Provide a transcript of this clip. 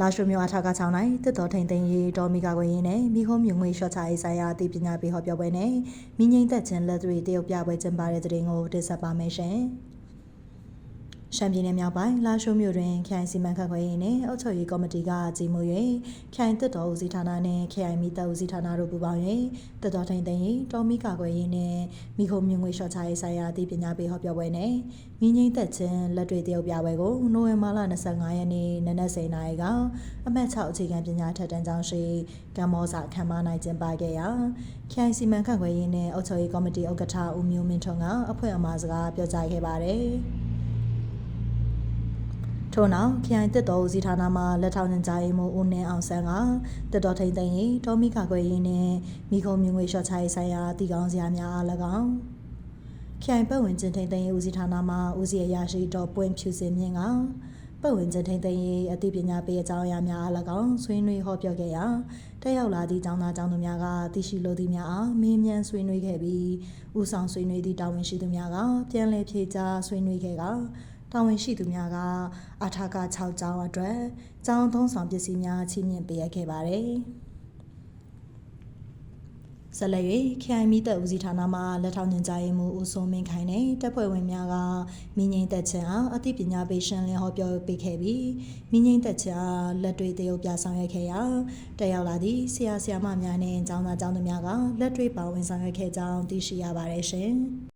လာရှိုမြို့အထာကချောင်း၌တစ်တော်ထိန်သိမ်းရေးတော်မီကာကွယ်ရေးနဲ့မိခုံးမြုံငွေရှော့ချရေးဆိုင်ရာအသိပညာပေးဟောပြောပွဲနဲ့မိငိမ့်သက်ခြင်းလက်တွေတရုတ်ပြပွဲကျင်းပတဲ့တဲ့တင်ကိုတင်ဆက်ပါမယ်ရှင်။ ရှမ်းပြည်နယ်မြောက်ပိုင်းလာရှိုမြို့တွင်ခိုင်စီမံခန့်ခွဲရေးနှင့်အုပ်ချုပ်ရေးကော်မတီကကြီးမှု၍ခိုင်တစ်တော်ဦးစီးဌာနနှင့်ခိုင်မီတပ်ဦးစီးဌာနတို့ပူးပေါင်း၍တစ်တော်ထိန်သိမ်းရေးတော်မီကာကွယ်ရေးနှင့်မိခုံးမြုံငွေရှော့ချရေးဆိုင်ရာအသိပညာပေးဟောပြောပွဲနဲ့မိငိမ့်သက်ခြင်းလက်တွေတရုတ်ပြပွဲကိုနိုဝင်ဘာလ25ရက်နေ့နနက်10:00နာရီကအမှတ်6အခြေခံပညာထက်တန်းကျောင်းရှိကမ္ဘောဇာခမ်းမ၌ကျင်းပခဲ့ရာခိုင်စီမံခန့်ခွဲရေးနှင့်အုပ်ချုပ်ရေးကော်မတီဥက္ကဋ္ဌဦးမျိုးမင်းထွန်းကအဖွဲ့အမှားစကားပြောကြားခဲ့ပါတယ်။ ထို့နောက်ခရိုင်တစ်တော်ဦးစီးဌာနမှလက်ထောက်ညွှန်ကြားရေးမှူးဦးနှင်းအောင်ဆန်းကတစ်တော်ထိန်သိမ်းရေးဒေါ်မီကာကွယ်ရေးနှင့်မိခုံမြငွေလျှော့ချရေးဆိုင်ရာတည်ကောင်းစရာများအား၎င်းခရိုင်ပတ်ဝန်းကျင်ထိန်သိမ်းရေးဦးစီးဌာနမှဦးစီးအရာရှိတော်ပွင့်ဖြူစင်မြင့်ကပတ်ဝန်းကျင်ထိန်သိမ်းရေးအသိပညာပေးအကြောင်းအရာများအား၎င်းဆွေးနွေးဟောပြောခဲ့ရာတက်ရောက်လာသည့်ကျောင်းသားကျောင်းသူများကသိရှိလိုသည့်များအားမေးမြန်းဆွေးနွေးခဲ့ပြီးဦးဆောင်ဆွေးနွေးသည့်တာဝန်ရှိသူများကပြန်လည်ဖြေကြားဆွေးနွေးခဲ့က တာဝန်ရှိသူများကအထာက6ကျောင်းအတွက်ကျောင်းသုံးဆောင်ပစ္စည်းများချီးမြှင့်ပေးအပ်ခဲ့ပါတယ်။ဆက်လက်၍ခိုင်မီတပ်ဦးစီးဌာနမှလက်ထောက်ညွှန်ကြားရေးမှူးဦးစိုးမင်းခိုင်နဲ့တပ်ဖွဲ့ဝင်များကမိငိမ့်သက်ချင်အားအသိပညာပေးရှင်းလင်းဟောပြောပေးခဲ့ပြီးမိငိမ့်သက်ချင်အားလက်တွေ့တရုပ်ပြဆောင်ရွက်ခဲ့ရာတက်ရောက်လာသည့်ဆရာဆရာမများနဲ့ကျောင်းသားကျောင်းသူများကလက်တွေ့ပါဝင်ဆောင်ရွက်ခဲ့ကြောင်းသိရှိရပါတယ်ရှင်။